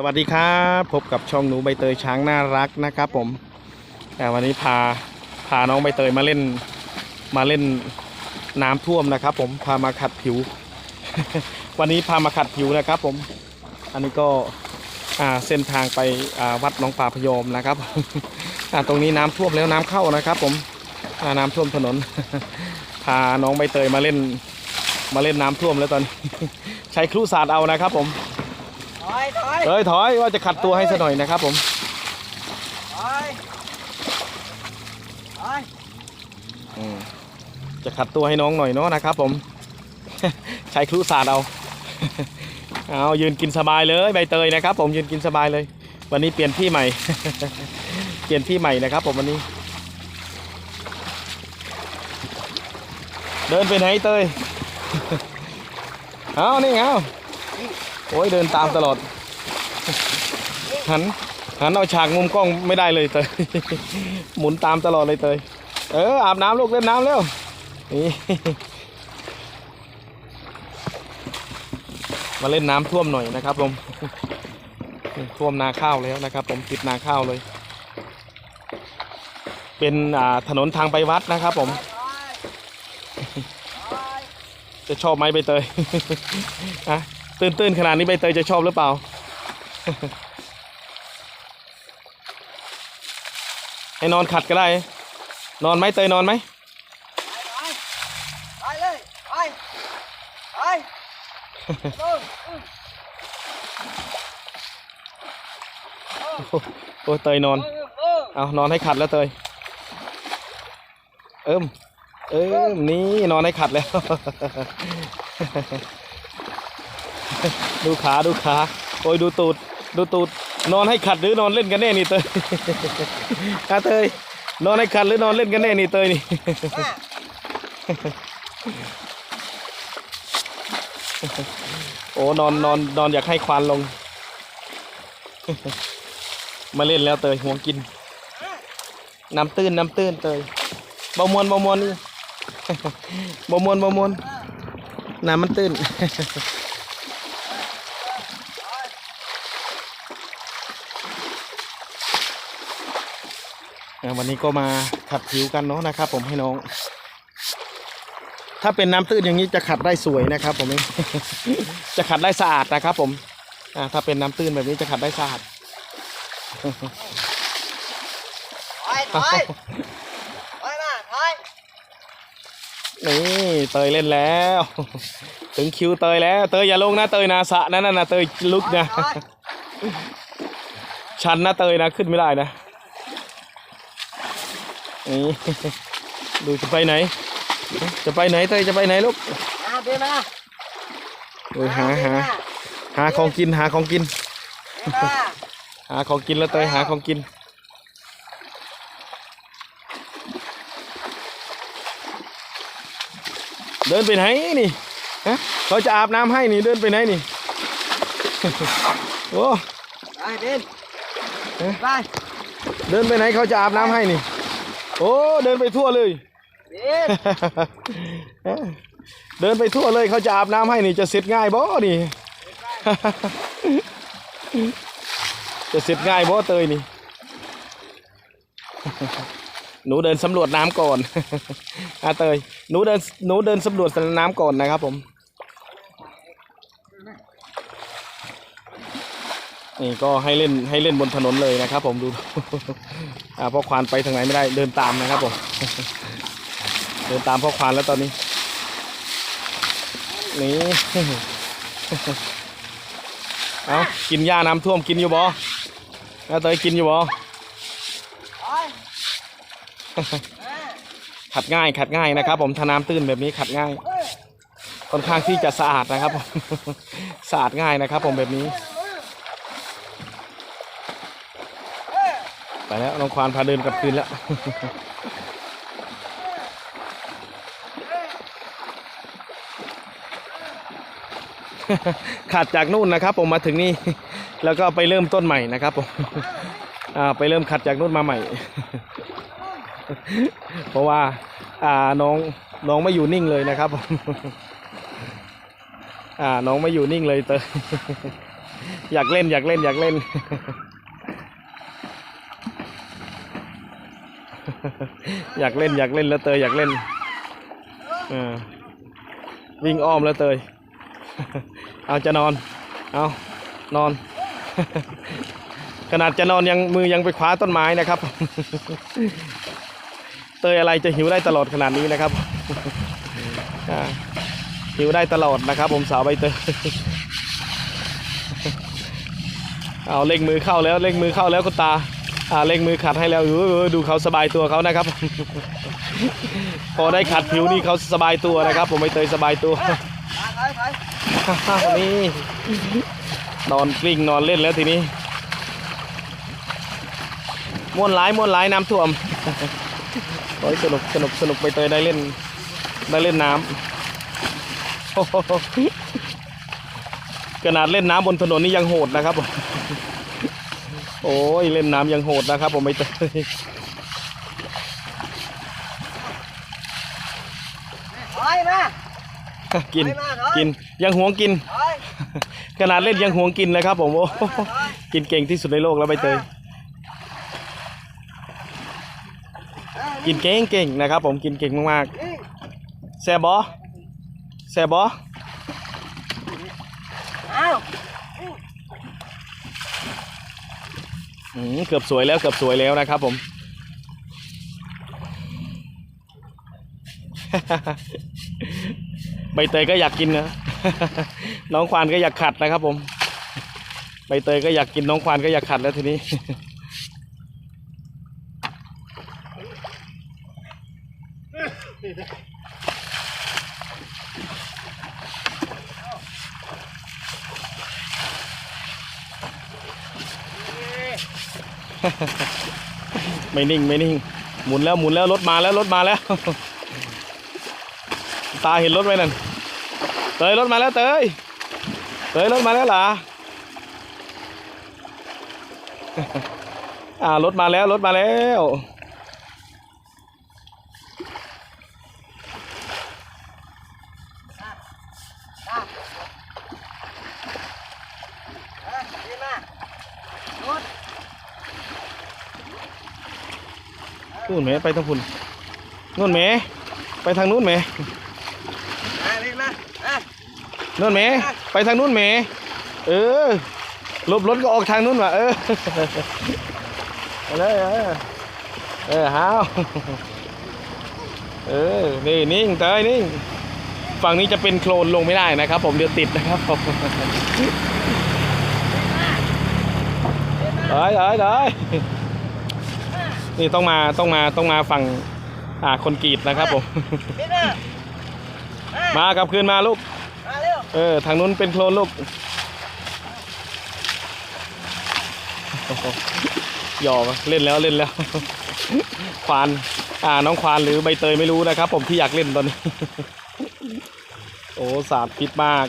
สวัสดีครับพบกับช่องหนูใบเตยช้างน่ารักนะครับผมแต่วันนี้พาพาน้องใบเตยมาเล่นมาเล่นน้ำท่วมนะครับ ผมพามาขัดผิว วันนี้พามาขัดผิวนะครับผมอันนี้ก็เส้นทางไปวัดน้องป่าพยอมนะครับตรงนี้น้ำท่วมแล้วน้ำเข้านะครับ ผมน้ำท่วมถนน พาน้องใบเตยมาเล่นมาเล่นน้ำท่วมแล้วตอนใช้ครูสาดเอานะครับ ผม อยถอยเอ้ยถอยว่าจะขัดตัวให้ซะหน่อยนะครับผมถอยถอยอืมจะขัดตัวให้น้องหน่อยเนาะนะครับผม ใช้ครูสาดเอา เอายืนกินสบายเลยใบเตยนะครับ ผมยืนกินสบายเลย วันนี้เปลี่ยนที่ใหม่ เปลี่ยนที่ใหม่นะครับ ผมวันนี้ เดินไปไหนเตย เอานี่ไงเอา โอ้ยเดินตามตลอด หันหันเอาฉากมุมกล้องไม่ได้เลยเตยหมุนตามตลอดเลยเตยเอออาบน้ำลูกเล่นน้ำเร็วนี่มาเล่นน้ำท่วมหน่อยนะครับผมท่วมนาข้าวแล้วนะครับ ผมติดนาข้าวเลย เป็นอ่าถนนทางไปวัดนะครับ ผม จะชอบไหมใบเตยอะ ตื่นๆขนาดนี้ใบเตยจะชอบหรือเปล่า ให้นอนขัดก็ได้ นอนไหมเตยนอนไหมถอยถอยเลยถอยถอยลงโอ้เตยนอน เอานอนให้ขัดแล้วเตย เอิมเอิมนี่นอนให้ขัดแล้ว ดูขาดูขาโอ้ยดูตูดดูตูดนอนให้ขัดหรือนอนเล่นกันแน่นี่เตยอาเตยนอนให้ขัดหรือนอนเล่นกันแน่นี่เตยนี่โอ้นอนนอนนอนอยากให้ควานลง มาเล่นแล้วเตยห่วงกิน น้ำตื้นน้ำตื้นเตยบมวนบมวนนี่บมวนบมวนน้ำมันตื้น วันนี้ก็มาขัดผิวกันเนาะนะครับ ผมให้น้อง ถ้าเป็นน้ำตื้นอย่างนี้จะขัดได้สวยนะครับ ผมจะขัดได้สะอาดนะครับ ผมอ่าถ้าเป็นน้ำตื้นแบบนี้จะขัดได้สะอาดถอยถอยถอยมาถอยนี่เตยเล่นแล้ว ถึงคิวเตยแล้ว เตยอย่าลงนะเตยนะสระนั่นน่ะนะเตยลุกนะถอยชันนะเตยนะขึ้นไม่ได้นะ นี่ดูจะไปไหน จะไปไหนเตยจะไปไหนลูกมาเดินมาเออหาหาหาของกินหาของกิน เดินมาหาของกินแล้วเตยหาของกิน เดินไปไหนนี่ฮะเขาจะอาบน้ำให้นี่เดินไปไหนนี่ โอ้ไปเดินเอ๊ะไปเดินไปไหนเขาจะอาบน้ำให้นี่ โอ้เดินไปทั่วเลยเดินเดินไปทั่วเลยเขาจะอาบน้ำให้นี่จะเสร็จง่ายบ่นี่ จะเสร็จง่ายบ่เตยนี่ หนูเดินสำรวจน้ำก่อนอาเตย หนูเดินหนูเดินสำรวจน้ำก่อนนะครับผม นี่ก็ให้เล่นให้เล่นบนถนนเลยนะครับ ผมดูอ่าพ่อควานไปทางไหนไม่ได้เดินตามนะครับผมเดินตามพ่อควานแล้วตอนนี้นี่เอากินหญ้าน้ำท่วมกินอยู่บ่อาเตยกินอยู่บ่ถอขัดง่ายขัดง่ายนะครับ ผมถ้าน้ำตื้นแบบนี้ขัดง่าย ค่อนข้างที่จะสะอาดนะครับผมสะอาดง่ายนะครับ ผมแบบนี้ เอ้ย ไปแล้วน้องควานพาเดินกลับคืนแล้วขาดจากนู่นนะครับ ผมมาถึงนี่ แล้วก็ไปเริ่มต้นใหม่นะครับผมอ่าไปเริ่มขัดจากนู่นมาใหม่ เพราะว่าอ่าน้องน้องไม่อยู่นิ่งเลยนะครับผมอ่าน้องไม่อยู่นิ่งเลยเตยอยากเล่นอยากเล่นอยากเล่น อยากเล่นอยากเล่นแล้วเตยอยากเล่นวิ่งอ้อมแล้วเตย เอาจะนอน เอานอน ขนาดจะนอนยังมือยังไปคว้าต้นไม้นะครับ เตยอะไรจะหิวได้ตลอดขนาดนี้นะครับหิวได้ตลอดนะครับ ผมสาวใบเตยเอาเล่งมือเข้าแล้วเล่งมือเข้าแล้วคุณตา อ่าเล่งมือขัดให้แล้วเออดูเขาสบายตัวเขานะครับ พอได้ขัดผิวนี่เขาสบายตัวนะครับ ผมใบเตยสบายตัวนี่นอนกลิ้งนอนเล่นแล้วทีนี้ม่วนหลายม่วนหลายน้ำท่วมโอ้ยสนุกสนุกสนุกไปเตยได้เล่นได้เล่นน้ำขนาดเล่นน้ำบนถนนนี่ยังโหดนะครับ โอ้ยเล่นน้ำยังโหดนะครับ ผมไปเตยไปมากินกินยังหวงกินขนาดเล่นยังหวงกินนะครับ ผมโอ้กินเก่งที่สุดในโลกแล้วใบเตยกินเก่งเก่งๆนะครับ ผมกินเก่งมากๆแซบบอแซบบอ เอา อืม เกือบสวยแล้วเกือบสวยแล้วนะครับผมใบเตยก็อยากกินนะ น้องควานก็อยากขัดนะครับผม ใบเตยก็อยากกินน้องควานก็อยากขัดแล้วทีนี้ ไม่นิ่งไม่นิ่ง หมุนแล้วหมุนแล้วรถมาแล้วรถมาแล้ว ตาเห็นรถไหมนั่นเตยรถมาแล้วเตยเตยรถมาแล้วเหรออ่ารถมาแล้วรถมาแล้ว เอาเออดีมากรถ นู่นไหมไปทางพุ่นนู่นไหมไปทางนู้นไหมมาดีมาอะนู่นไหมไปทางนู้นไหมเออหลบรถก็ออกทางนู้นว่ะเออไปเลยเออเออฮาวเออนี่นิ่งเตยนิ่งฝั่งนี้จะเป็นโคลนลงไม่ได้นะครับ ผมเดี๋ยวติดนะครับผมเอ้ยเอ้ยเอ้ย นี่ต้องมาต้องมาต้องมาฝั่งอ่าคนกรีดนะครับผมดีมาอะมากลับคืนมาลูก มาเร็วเออทางนู้นเป็นโคลนลูกหยอกอะเล่นแล้วเล่นแล้ว ควานอ่าน้องควานหรือใบเตยไม่รู้นะครับ ผมที่อยากเล่นตอนนี้ โอ้สาดพิษมาก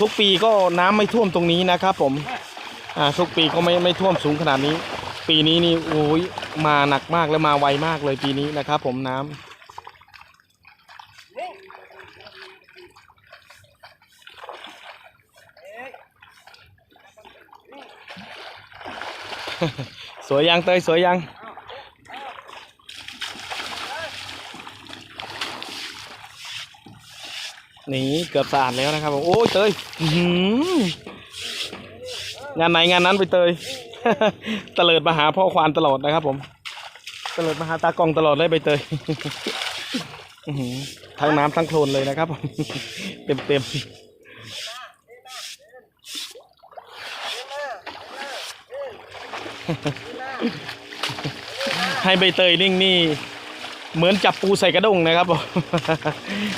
ทุกปีก็น้ำไม่ท่วมตรงนี้นะครับผมอ่า ทุกปีก็ไม่ไม่ท่วมสูงขนาดนี้ ปีนี้นี่โอ้ยมาหนักมากและมาไวมากเลยปีนี้นะครับ ผมน้ำนิ่งเอ๊ะสวยยังเตยสวยยังนี่เกือบสะอาดแล้วนะครับผมโอ้ยเตยอื งานไหนงานนั้นไปเตย ตะเลิดมาหาพ่อควานตลอดนะครับผม ตะเลิดมาหาตากองตลอดเลยใบเตยทั้งน้ำทั้งโคลนเลยนะครับผมเต็มเต็มดีมาดีมาๆให้ใบเตยนิ่งนี่เหมือนจับปูใส่กระด้งนะครับผม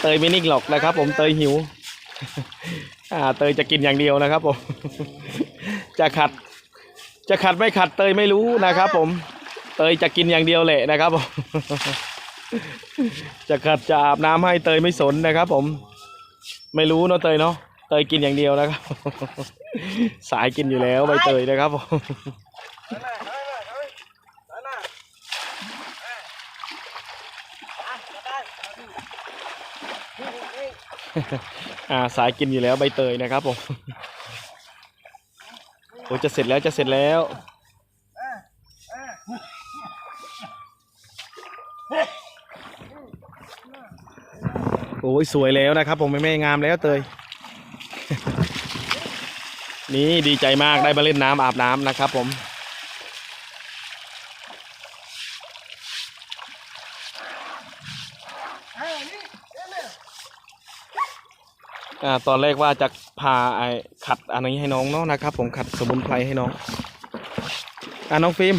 เตยไม่นิ่งหรอกนะครับ ผมเตยหิว อ่าเตยจะกินอย่างเดียวนะครับผม จะขัด จะขัดไม่ขัดเตยไม่รู้นะครับ ผม เตยจะกินอย่างเดียวแหละนะครับผมจะขัดจะอาบน้ำให้เตยไม่สนนะครับ ผม ไม่รู้เนาะเตยเนาะเตยกินอย่างเดียวนะครับ สายกินอยู่แล้วใบเตยนะครับผมอ่าสายกินอยู่แล้วใบเตยนะครับผม อ้จะเสร็จแล้วจะเสร็จแล้วโอ้ยสวยแล้วนะครับ ผมแม่แม่งามแล้วเตย นี่ดีใจมากได้มาเล่นน้ำอาบน้ำนะครับผม เออนี่เดี๋ยวเนี่ย อ่าตอนแรกว่าจะพาไอ้ขัดอันนี้ให้น้องเนาะนะครับ ผมขัดสมุนไพรให้น้องอ่าน้องฟิล์ม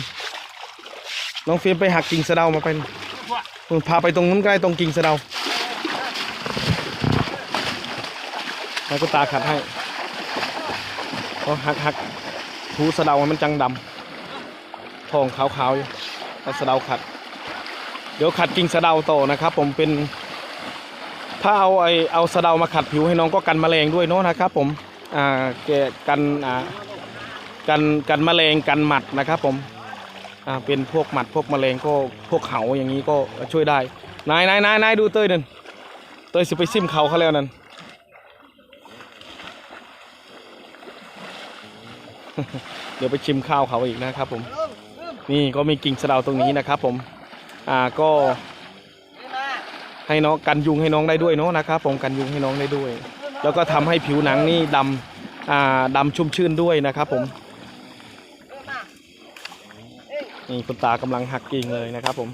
น้องฟิล์มไปหักกิ่งสะเดามาเป็นพาไปตรงนู้นใกล้ตรงกิ่งสะเดาแล้วก็ตาขัดให้ก็หักหักถูสะเดามันจังดำทองขาวๆอยู่สะเดาขัด เดี๋ยวขัดกิ่งสะเดาต่อนะครับ ผมเป็น ถ้าเอาไอเอาสะเดามาขัดผิวให้น้องก็กันแมลงด้วยเนาะนะครับ ผมอ่าแกกันอ่ากันกันแมลงกันหมัดนะครับ ผมอ่าเป็นพวกหมัดพวกแมลงก็พวกเขาอย่างนี้ก็ช่วยได้นายนายนายนายดูเตยนั่นเตยสิไปซิมเขาเขาแล้วนั่นเดี๋ยวไปชิมข้าวเขาอีกนะครับผม นี่ก็มีกิ่งสะเดาตรงนี้นะครับผม อ่าก็ ให้น้องกันยุงให้น้องได้ด้วยเนาะนะครับผมกันยุงให้น้องได้ด้วย แล้วก็ทำให้ผิวหนังนี่ดำอ่าดำชุ่มชื่นด้วยนะครับผมนี่คุณตากำลังหักกิ่งเลยนะครับผม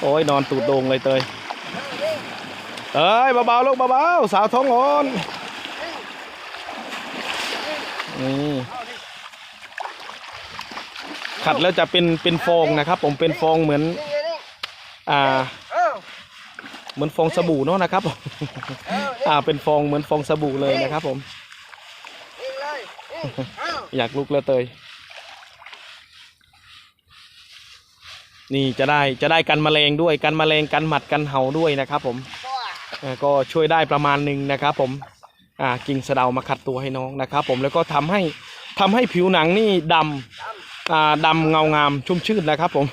โอ้ยนอนตูดโด่งเลยเตยเอ้ยเอ้ยเบาๆลูกเบาๆสาวท้องอ่อนนี่ขัดแล้วจะเป็นเป็นฟองนะครับ ผมเป็นฟองเหมือน อ่า เออเหมือนฟองสบู่เนาะนะครับผมเออนี่อ่าเป็นฟองเหมือนฟองสบู่เลยนะครับผมนี่เลยนี่เอาอยากลุกแล้วเตย นี่จะได้จะได้กันแมลงด้วยกันแมลงกันหมัดกันเห่าด้วยนะครับผมตัวเอ่อก็ช่วยได้ประมาณหนึ่งนะครับผมอ่ากิ่งสะเดามาขัดตัวให้น้องนะครับผมแล้วก็ทำให้ทำให้ผิวหนังนี่ดดำอ่า ดำเงางามชุ่มชื่นนะครับ ผม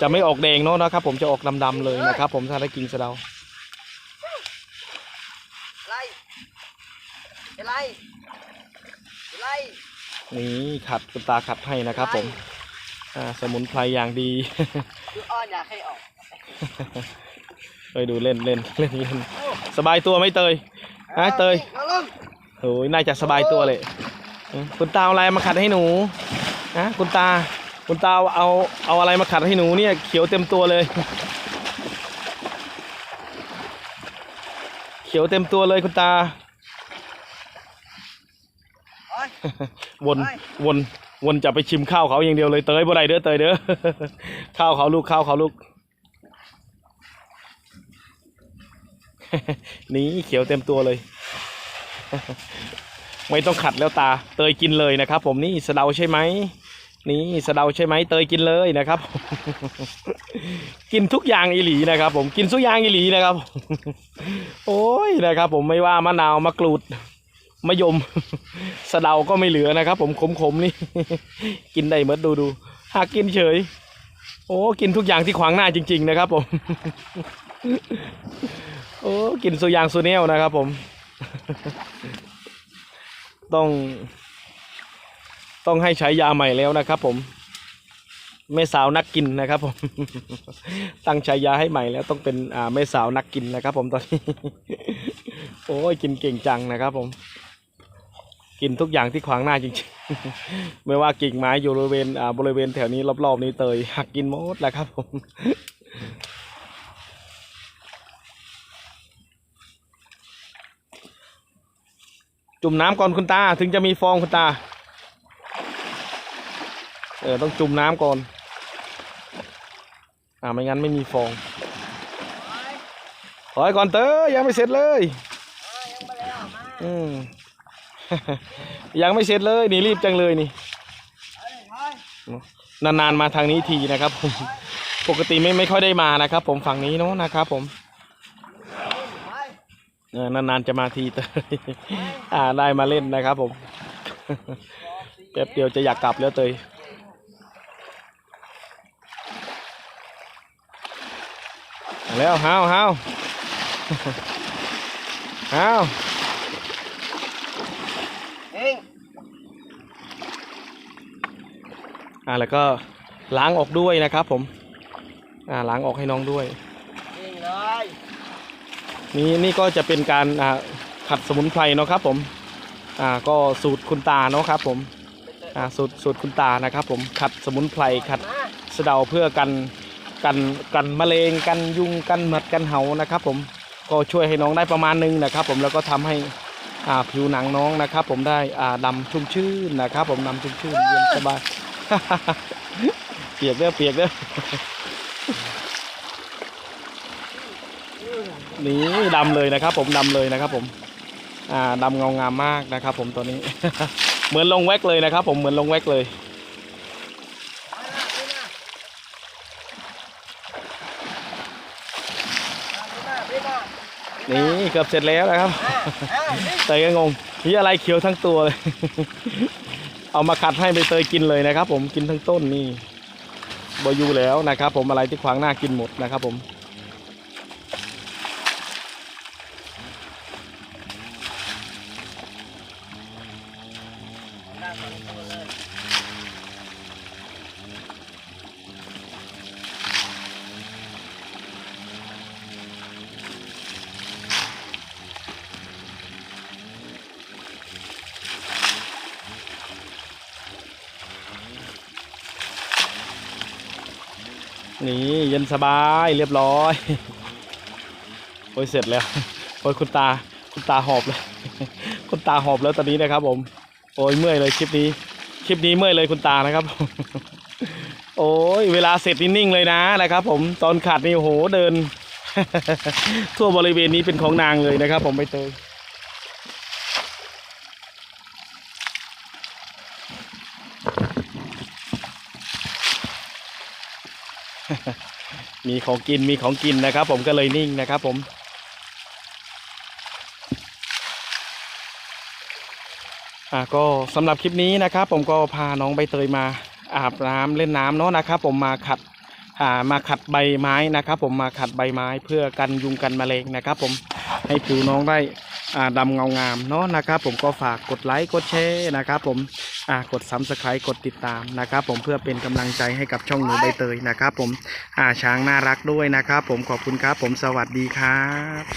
จะไม่ออกแดงเนาะนะครับ ผมจะออกดำๆเลยนะครับ ผมถ้าได้กิ่งสะเดาอะไรอะไรอะไรนี่ขัดคุณตาขัดให้นะครับ ผมสมุนไพรอย่างดีดูอ้อนอยากให้ออกไปดูเล่นเล่นเล่นเล่นสบายตัวไหมเตยฮะเตยโอ้ยน่าจะสบายตัวเลยคุณตาอาอะไรมาขัดให้หนู นะคุณตาคุณตาเอาเอาอะไรมาขัดให้หนูเนี่ยเขียวเต็มตัวเลย เขียวเต็มตัวเลยคุณตาโอ้ยวนวนวนจะไปชิมข้าวเขาอย่างเดียวเลยเตยบ่ได้เด้อเตยเด้อข้าวเขาลูกข้าวเขาลูกนี่เขียวเต็มตัวเลย ไม่ต้องขัดแล้วตา เตยกินเลยนะครับผมนี่สะเดาใช่ไหม นี่สะเดาใช่ไหมเตยกินเลยนะครับ กินทุกอย่างอีหลีนะครับ ผมกินทุกอย่างอีหลีนะครับ โอ้ยนะครับ ผมไม่ว่ามะนาวมะกรูดมะยมสะเดาก็ไม่เหลือนะครับ ผมขมๆนี่ กินได้หมดดูดูหากกินเฉย โอ้กินทุกอย่างที่ขวางหน้าจริง ๆ นะครับ ผม โอ้กินสุยางสุเนลนะครับ ผม ต้อง ต้องให้ใช้ยาใหม่แล้วนะครับ ผมแม่สาวนักกินนะครับ ผม ตั้งฉายาให้ใหม่แล้วต้องเป็นอ่าแม่สาวนักกินนะครับ ผมตอนนี้ โอ้ยกินเก่งจังนะครับ ผม กินทุกอย่างที่ขวางหน้าจริงๆ ไม่ว่ากิ่งไม้อยู่บริเวณอ่าบริเวณแถวนี้รอบๆนี้เตยหักกินหมดแหละครับ ผมจุ่มน้ำก่อนคุณตา ถึงจะมีฟองคุณตา เออต้องจุ่มน้ำก่อน อ่าไม่งั้นไม่มีฟองถอยก่อนเตอยังไม่เสร็จเลยอืมยังไม่เสร็จเลยนี่รีบจังเลยนี่นานๆมาทางนี้ทีนะครับ ผมปกติไม่ไม่ค่อยได้มานะครับ ผมฝั่งนี้เนาะนะครับ ผมเออนานๆจะมาทีเตยอ่าได้มาเล่นนะครับ ผมแป๊บเดียวจะอยากกลับแล้วเตย แล้วห้าวห้าวอ้าวเองอ่าแล้วก็ล้างออกด้วยนะครับผม อ่าล้างออกให้น้องด้วยเองเลยนี่นี่ก็จะเป็นการอ่าขัดสมุนไพรเนาะครับผม อ่าก็สูตรคุณตาเนาะครับผมอ่าสูตรสูตรคุณตานะครับผมขัดสมุนไพรขัดมาสะเดาเพื่อกัน กันกันมะเร็งกันยุงกันหมัดกันเหานะครับ ผมก็ช่วยให้น้องได้ประมาณหนึงนะครับ ผมแล้วก็ทำให้อ่าผิวหนังน้องนะครับ ผมได้อ่าดำชุ่มชื่นนะครับ ผมดำชุ่มชื่นเย็นสบายเปียกเด้อเปียกเด้อนี่ดำเลยนะครับ ผมดำเลยนะครับ ผมอ่าดำเงางามมากนะครับ ผมตัวนี้ เหมือนลงแว็กเลยนะครับ ผมเหมือนลงแว็กเลย นี่เกือบเสร็จแล้วนะครับเตยก็งงนี่อะไรเขียวทั้งตัวเลย เอามาขัดให้ใบเตยกินเลยนะครับ ผมกินทั้งต้นนี่บอยู่แล้วนะครับ ผมอะไรที่ขวางหน้ากินหมดนะครับ ผม นี่เย็นสบายเรียบร้อย โอ้ยเสร็จแล้วโอ้ยคุณตาคุณตาหอบเลย คุณตาหอบแล้วตอนนี้นะครับ ผม โอ้ยเมื่อยเลยคลิปนี้ คลิปนี้เมื่อยเลยคุณตานะครับ โอ้ยเวลาเสร็จนิ่งเลยนะนะครับ ผมตอนขัดนี่โอ้โหเดิน ทั่วบริเวณนี้เป็นของนางเลยนะครับ ผมไปเตย มีของกินมีของกินนะครับ ผมก็เลยนิ่งนะครับ ผม อ่าก็สำหรับคลิปนี้นะครับ ผมก็พาน้องใบเตยมาอาบน้ำเล่นน้ำเนาะนะครับ ผมมาขัดอ่ามาขัดใบไม้นะครับ ผมมาขัดใบไม้เพื่อกันยุงกันแมลงนะครับ ผมให้ผิวน้องได้อ่าดำเงางามเนาะนะครับ ผมก็ฝากกดไลค์กดแชร์นะครับ ผม อ่ากดซับสไครต์กดติดตามนะครับผมเพื่อเป็นกำลังใจให้กับช่องหนูใบเตยนะครับผมอ่าช้างน่ารักด้วยนะครับผมขอบคุณครับผมสวัสดีครับ